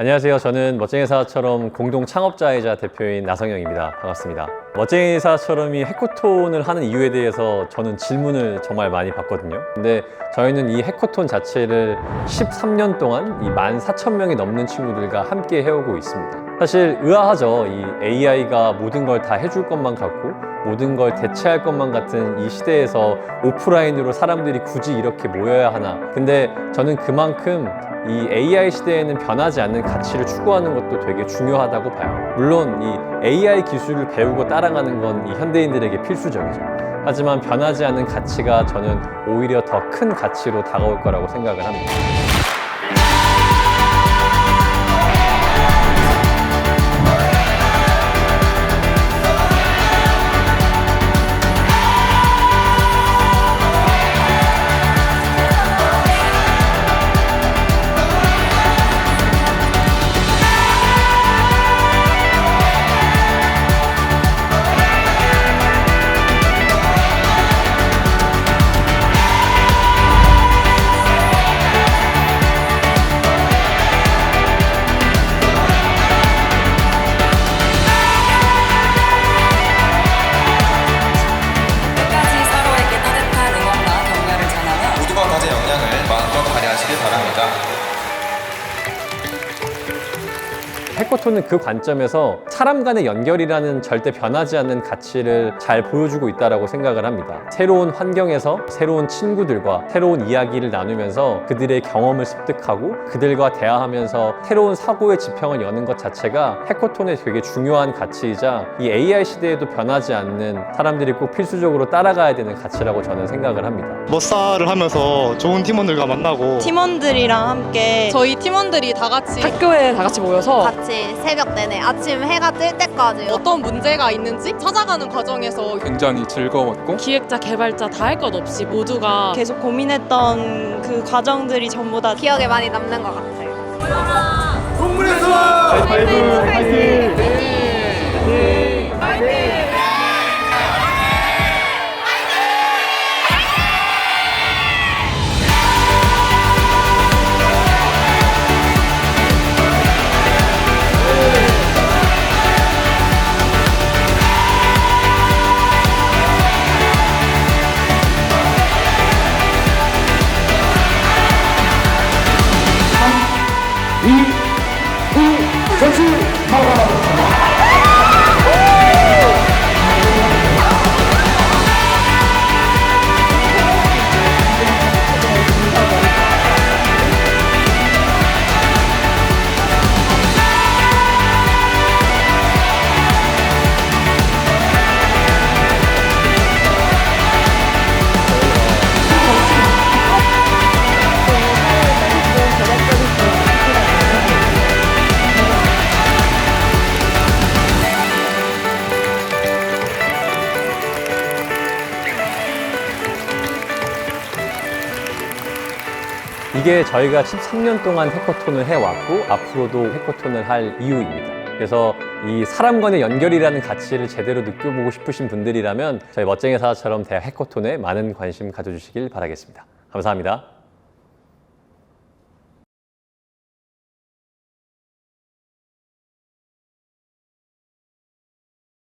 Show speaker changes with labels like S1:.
S1: 안녕하세요. 저는 멋쟁이 사처럼 공동 창업자이자 대표인 나성영입니다. 반갑습니다. 멋쟁이 사처럼이 해코톤을 하는 이유에 대해서 저는 질문을 정말 많이 받거든요. 근데 저희는 이 해코톤 자체를 13년 동안 이 14,000명이 넘는 친구들과 함께 해오고 있습니다. 사실 의아하죠. 이 AI가 모든 걸 다 해줄 것만 같고 모든 걸 대체할 것만 같은 이 시대에서 오프라인으로 사람들이 굳이 이렇게 모여야 하나. 근데 저는 그만큼 이 AI 시대에는 변하지 않는 가치를 추구하는 것도 되게 중요하다고 봐요. 물론 이 AI 기술을 배우고 따라가는 건 이 현대인들에게 필수적이죠. 하지만 변하지 않는 가치가 저는 오히려 더 큰 가치로 다가올 거라고 생각을 합니다. 해코톤은 그 관점에서 사람 간의 연결이라는 절대 변하지 않는 가치를 잘 보여주고 있다고 생각을 합니다. 새로운 환경에서 새로운 친구들과 새로운 이야기를 나누면서 그들의 경험을 습득하고 그들과 대화하면서 새로운 사고의 지평을 여는 것 자체가 해코톤의 되게 중요한 가치이자 이 AI 시대에도 변하지 않는 사람들이 꼭 필수적으로 따라가야 되는 가치라고 저는 생각을 합니다.
S2: 머싸를 하면서 좋은 팀원들과 만나고
S3: 팀원들이랑 함께
S4: 저희 팀원들이 다 같이
S5: 학교에 다 같이 모여서
S6: 같이 새벽 내내 아침 해가 뜰 때까지.
S4: 어떤 문제가 있는지 찾아가는 과정에서
S7: 굉장히 즐거웠고
S5: 기획자, 개발자 다 할 것 없이 모두가
S3: 계속 고민했던 그 과정들이 전부 다
S6: 기억에 많이 남는 것 같아요.
S1: 十七十七看 이게 저희가 13년 동안 해커톤을 해왔고 앞으로도 해커톤을 할 이유입니다. 그래서 이 사람 간의 연결이라는 가치를 제대로 느껴보고 싶으신 분들이라면 저희 멋쟁이 사자처럼 대학 해커톤에 많은 관심 가져주시길 바라겠습니다. 감사합니다.